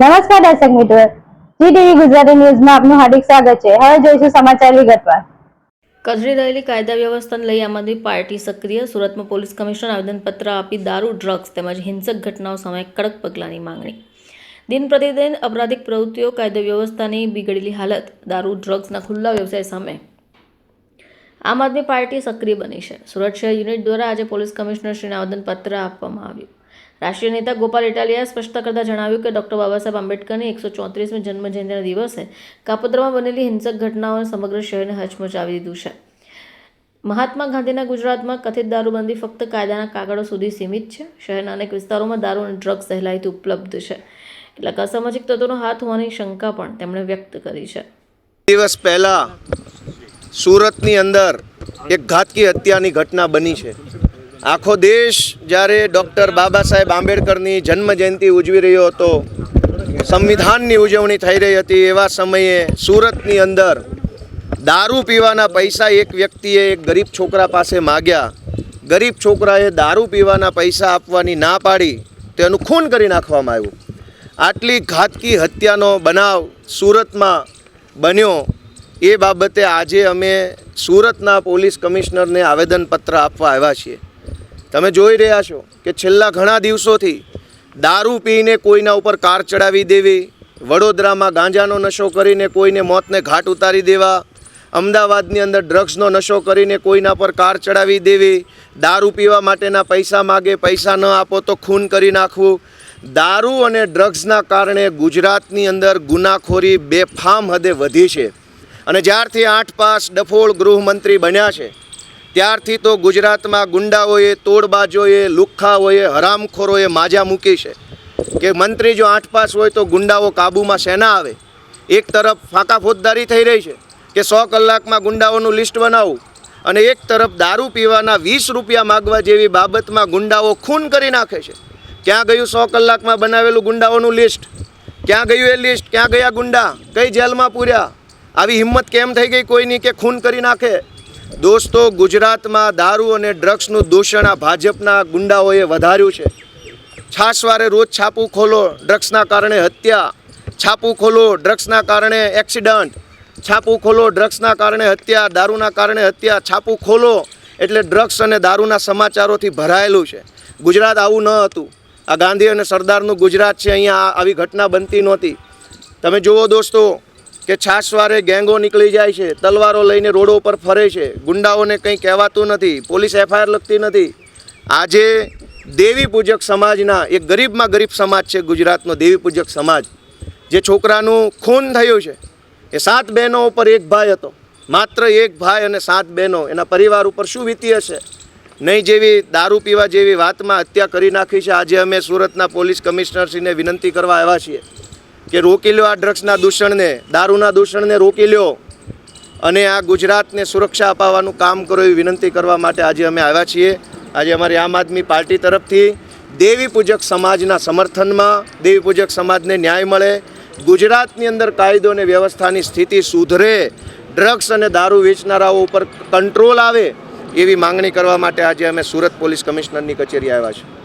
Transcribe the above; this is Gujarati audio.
નમસ્કાર દર્શક મિત્રો. જી ટીવી ગુજરાતી ન્યૂઝમાં આપનું હાર્દિક સ્વાગત છે. હવે જોઈશું સમાચાર વિગતવાર. કચડી રહેલી કાયદા વ્યવસ્થાને લઈ આમ આદમી પાર્ટી સક્રિય. સુરતમાં પોલીસ કમિશનર આવેદનપત્ર આપી દારૂ, ડ્રગ્સ તેમજ હિંસક ઘટનાઓ સામે કડક પગલાંની માંગણી. દિન પ્રતિદિન અપરાધિક પ્રવૃત્તિઓ, કાયદા વ્યવસ્થાની બિગડેલી હાલત, દારૂ, ડ્રગ્સના ખુલ્લા વ્યવસાય સામે આમ આદમી પાર્ટી સક્રિય બની છે. સુરત શહેર યુનિટ દ્વારા આજે પોલીસ કમિશનરશ્રીને આવેદનપત્ર આપવામાં આવ્યું. રાષ્ટ્રીય નેતા ગોપાલ ઇટાલિયાએ સ્પષ્ટતા કરતાં જણાવ્યું કે ડૉક્ટર બાબાસાહેબ આંબેડકરની એકસો ચોત્રીસમી જન્મજયંતિના દિવસે કાપોદ્રામાં બનેલી હિંસક ઘટનાઓએ સમગ્ર શહેરને હચમચાવી દીધું છે. મહાત્મા ગાંધીના ગુજરાતમાં કથિત દારૂબંધી ફક્ત કાયદાના કાગળો સુધી સીમિત છે. શહેરના અનેક વિસ્તારોમાં દારૂ અને ડ્રગ્સ સહેલાઈથી ઉપલબ્ધ છે. એટલે અસામાજિક તત્વોનો હાથ હોવાની શંકા પણ તેમણે વ્યક્ત કરી છે. દિવસ પહેલા સુરતની અંદર એક ઘાતકી હત્યાની ઘટના બની છે. આખો દેશ જ્યારે ડૉક્ટર બાબા સાહેબ આંબેડકરની જન્મજયંતિ ઉજવી રહ્યો હતો, સંવિધાનની ઉજવણી થઈ રહી હતી, એવા સમયે સુરતની અંદર દારૂ પીવાના પૈસા એક વ્યક્તિએ એક ગરીબ છોકરા પાસે માગ્યા. ગરીબ છોકરાએ દારૂ પીવાના પૈસા આપવાની ના પાડી તેનું ખૂન કરી નાખવામાં આવ્યું. આટલી ઘાતકી હત્યાનો બનાવ સુરતમાં બન્યો. એ બાબતે આજે અમે સુરતના પોલીસ કમિશનરને આવેદનપત્ર આપવા આવ્યા છીએ. તમે જોઈ રહ્યા છો કે છેલ્લા ઘણા દિવસોથી દારૂ પીને કોઈના ઉપર કાર ચડાવી દેવી, વડોદરામાં ગાંજાનો નશો કરીને કોઈને મોતને ઘાટ ઉતારી દેવા, અમદાવાદની અંદર ડ્રગ્સનો નશો કરીને કોઈના પર કાર ચડાવી દેવી, દારૂ પીવા માટેના પૈસા માગે, પૈસા ન આપો તો ખૂન કરી નાખવું. દારૂ અને ડ્રગ્સના કારણે ગુજરાતની અંદર ગુનાખોરી બેફામ હદે વધી છે. અને જ્યારથી આઠ પાસ ડફોળ ગૃહમંત્રી બન્યા છે ત્યારથી તો ગુજરાતમાં ગુંડાઓએ, તોડબાજોએ, લુખ્ખાઓએ, હરામખોરોએ માજા મૂકી છે કે મંત્રી જો આઠ પાસ હોય તો ગુંડાઓ કાબૂમાં શેના આવે? એક તરફ ફાંકા ફોજદારી થઈ રહી છે કે સો કલાકમાં ગુંડાઓનું લિસ્ટ બનાવવું અને એક તરફ દારૂ પીવાના વીસ રૂપિયા માગવા જેવી બાબતમાં ગુંડાઓ ખૂન કરી નાખે છે. ક્યાં ગયું સો કલાકમાં બનાવેલું ગુંડાઓનું લિસ્ટ? ક્યાં ગયું એ લિસ્ટ? ક્યાં ગયા ગુંડા? કઈ જેલમાં પૂર્યા? આવી હિંમત કેમ થઈ ગઈ કોઈની કે ખૂન કરી નાખે? દોસ્તો, ગુજરાતમાં દારૂ અને ડ્રગ્સનું દૂષણ આ ભાજપના ગુંડાઓએ વધાર્યું છે. છાસવારે રોજ છાપું ખોલો, ડ્રગ્સના કારણે હત્યા. છાપું ખોલો, ડ્રગ્સના કારણે એક્સિડન્ટ. છાપું ખોલો, ડ્રગ્સના કારણે હત્યા. દારૂના કારણે હત્યા. છાપું ખોલો એટલે ડ્રગ્સ અને દારૂના સમાચારોથી ભરાયેલું છે. ગુજરાત આવું ન હતું. આ ગાંધી અને સરદારનું ગુજરાત છે, અહીંયા આવી ઘટના બનતી નહોતી. તમે જુઓ દોસ્તો કે છાસવારે ગેંગો નીકળી જાય છે, તલવારો લઈને રોડો ઉપર ફરે છે. ગુંડાઓને કંઈ કહેવાતું નથી, પોલીસ એફઆઈઆર લખતી નથી. આજે દેવી પૂજક સમાજના, એક ગરીબમાં ગરીબ સમાજ છે ગુજરાતનો દેવી પૂજક સમાજ, જે છોકરાનું ખૂન થયું છે. એ સાત બહેનો ઉપર એક ભાઈ હતો. માત્ર એક ભાઈ અને સાત બહેનો, એના પરિવાર ઉપર શું વીતી હશે? નહીં જેવી દારૂ પીવા જેવી વાતમાં હત્યા કરી નાખી છે. આજે અમે સુરતના પોલીસ કમિશનરશ્રીને વિનંતી કરવા આવ્યા છીએ. કે રોકી લો આ ડ્રગ્સના દૂષણને, દારૂના દૂષણને રોકી લ્યો અને આ ગુજરાતને સુરક્ષા અપાવવાનું કામ કરો એવી વિનંતી કરવા માટે આજે અમે આવ્યા છીએ. આજે અમારી આમ આદમી પાર્ટી તરફથી દેવી પૂજક સમાજના સમર્થનમાં, દેવી પૂજક સમાજને ન્યાય મળે, ગુજરાતની અંદર કાયદો અને વ્યવસ્થાની સ્થિતિ સુધરે, ડ્રગ્સ અને દારૂ વેચનારાઓ ઉપર કંટ્રોલ આવે એવી માંગણી કરવા માટે આજે અમે સુરત પોલીસ કમિશનરની કચેરી આવ્યા છીએ.